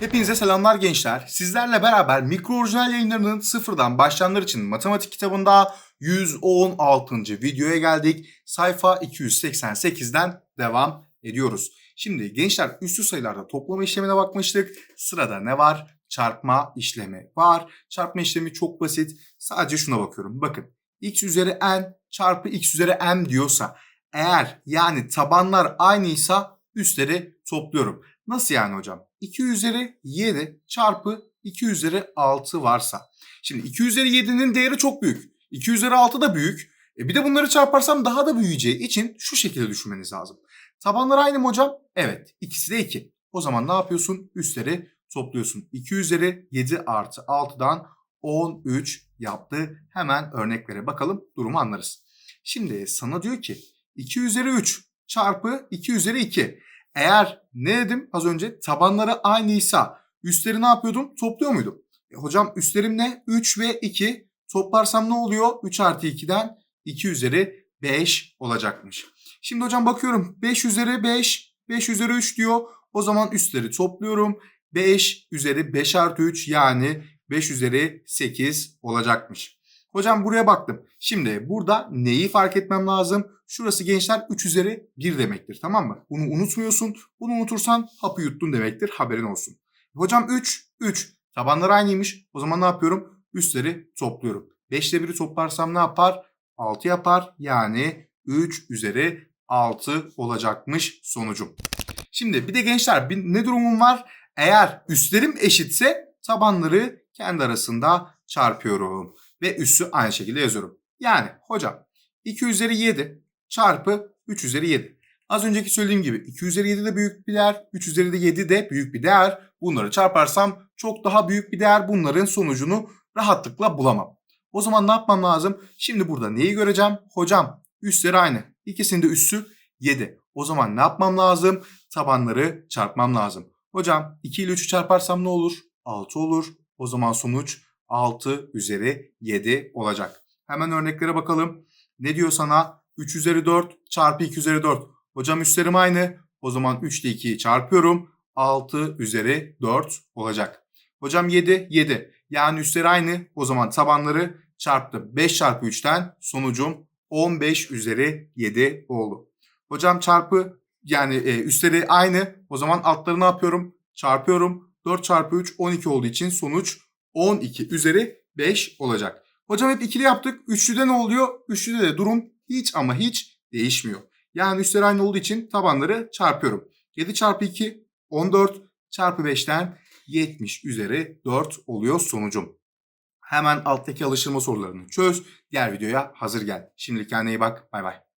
Hepinize selamlar gençler. Sizlerle beraber mikro orijinal yayınlarının sıfırdan başlayanlar için matematik kitabında 116. videoya geldik. Sayfa 288'den devam ediyoruz. Şimdi gençler üstü sayılarda toplama işlemine bakmıştık. Sırada ne var? Çarpma işlemi var. Çarpma işlemi çok basit. Sadece şuna bakıyorum. Bakın x üzeri n çarpı x üzeri m diyorsa eğer yani tabanlar aynıysa üstleri topluyorum. Nasıl yani hocam? 2 üzeri 7 çarpı 2 üzeri 6 varsa. Şimdi 2 üzeri 7'nin değeri çok büyük. 2 üzeri 6 da büyük. E bir de bunları çarparsam daha da büyüyeceği için şu şekilde düşünmeniz lazım. Tabanlar aynı mı hocam? Evet. İkisi de 2. O zaman ne yapıyorsun? Üstleri topluyorsun. 2 üzeri 7 artı 6'dan 13 yaptı. Hemen örneklere bakalım durumu anlarız. Şimdi sana diyor ki 2 üzeri 3 çarpı 2 üzeri 2. Eğer ne dedim az önce tabanları aynıysa üstleri ne yapıyordum? Topluyor muydum? E, hocam üstlerim ne? 3 ve 2 toplarsam ne oluyor? 3 artı 2'den 2 üzeri 5 olacakmış. Şimdi hocam bakıyorum 5 üzeri 5, 5 üzeri 3 diyor. O zaman üstleri topluyorum. 5 üzeri 5 artı 3 yani 5 üzeri 8 olacakmış. Hocam buraya baktım. Şimdi burada neyi fark etmem lazım? Şurası gençler 3 üzeri 1 demektir tamam mı? Bunu unutmuyorsun. Bunu unutursan hapı yuttun demektir haberin olsun. Hocam 3, 3. Tabanlar aynıymış. O zaman ne yapıyorum? Üstleri topluyorum. 5 ile 1'i toplarsam ne yapar? 6 yapar. Yani 3 üzeri 6 olacakmış sonucum. Şimdi bir de gençler bir, ne durumum var? Eğer üstlerim eşitse tabanları kendi arasında çarpıyorum. Ve üssü aynı şekilde yazıyorum. Yani hocam 2 üzeri 7 çarpı 3 üzeri 7. Az önceki söylediğim gibi 2 üzeri 7 de büyük bir değer, 3 üzeri de 7 de büyük bir değer. Bunları çarparsam çok daha büyük bir değer. Bunların sonucunu rahatlıkla bulamam. O zaman ne yapmam lazım? Şimdi burada neyi göreceğim? Hocam üstleri aynı. İkisinin de üssü 7. O zaman ne yapmam lazım? Tabanları çarpmam lazım. Hocam 2 ile 3'ü çarparsam ne olur? 6 olur. O zaman sonuç 6 üzeri 7 olacak. Hemen örneklere bakalım. Ne diyor sana? 3 üzeri 4 çarpı 2 üzeri 4. Hocam üstlerim aynı. O zaman 3 ile 2'yi çarpıyorum. 6 üzeri 4 olacak. Hocam 7, 7. Yani üstleri aynı. O zaman tabanları çarptı. 5 çarpı 3'ten sonucum 15 üzeri 7 oldu. Hocam çarpı yani e, üstleri aynı. O zaman altları ne yapıyorum? Çarpıyorum. 4 çarpı 3 12 olduğu için sonuç 12 üzeri 5 olacak. Hocam hep ikili yaptık. Üçlüde ne oluyor? Üçlüde de durum hiç ama hiç değişmiyor. Yani üstleri aynı olduğu için tabanları çarpıyorum. 7 çarpı 2 14 çarpı 5'ten 70 üzeri 4 oluyor sonucum. Hemen alttaki alıştırma sorularını çöz. Diğer videoya hazır gel. Şimdilik kendine iyi bak. Bay bay.